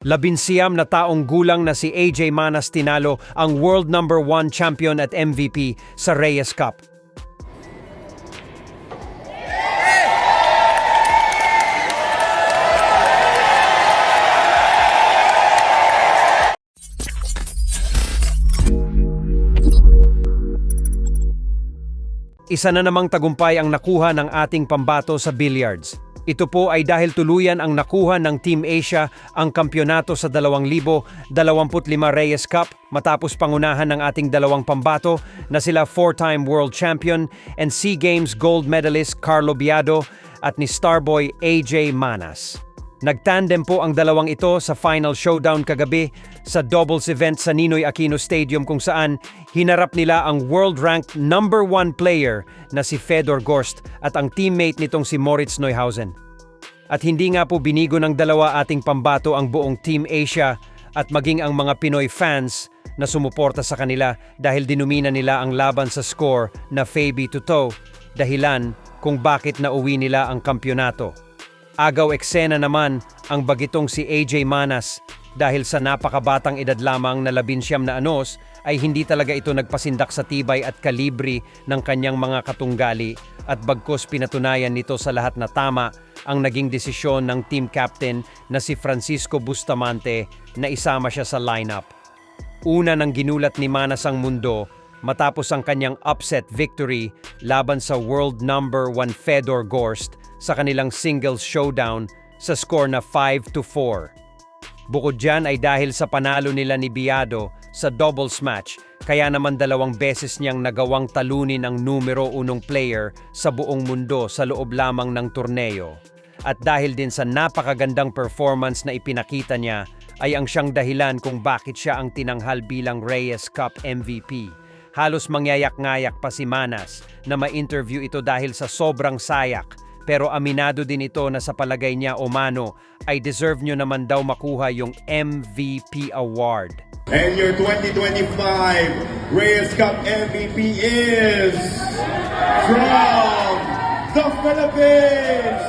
Labinsiyam na taong gulang na si AJ Manas tinalo ang world number 1 champion at MVP sa Reyes Cup. Isa na namang tagumpay ang nakuha ng ating pambato sa billiards. Ito po ay dahil tuluyan ang nakuha ng Team Asia ang kampyonato sa 2025 Reyes Cup matapos pangunahan ng ating dalawang pambato na sila four-time world champion and SEA Games gold medalist Carlo Biado at ni Starboy AJ Manas. Nagtandem po ang dalawang ito sa final showdown kagabi sa doubles event sa Ninoy Aquino Stadium kung saan hinarap nila ang world-ranked number one player na si Fedor Gorst at ang teammate nitong si Moritz Neuhausen. At hindi nga po binigo ng dalawa ating pambato ang buong Team Asia at maging ang mga Pinoy fans na sumuporta sa kanila dahil dinumina nila ang laban sa score na Fabi to toe, dahilan kung bakit nauwi nila ang kampyonato. Agaw eksena naman ang bagitong si AJ Manas dahil sa napakabatang edad lamang na labinsyam na anos ay hindi talaga ito nagpasindak sa tibay at kalibri ng kanyang mga katunggali at bagkos pinatunayan nito sa lahat na tama ang naging desisyon ng team captain na si Francisco Bustamante na isama siya sa lineup. Una nang ginulat ni Manas ang mundo matapos ang kanyang upset victory laban sa world number 1 Fedor Gorst sa kanilang singles showdown sa score na 5 to 4. Bukod dyan ay dahil sa panalo nila ni Biado sa doubles match, kaya naman dalawang beses niyang nagawang talunin ang numero unong player sa buong mundo sa loob lamang ng torneo. At dahil din sa napakagandang performance na ipinakita niya, ay ang siyang dahilan kung bakit siya ang tinanghal bilang Reyes Cup MVP. Halos mangyayak-ngayak pa si Manas na ma-interview ito dahil sa sobrang sayak pero aminado din ito na sa palagay niya o mano ay deserve nyo naman daw makuha yung MVP award. And your 2025 Reyes Cup MVP is from the Philippines,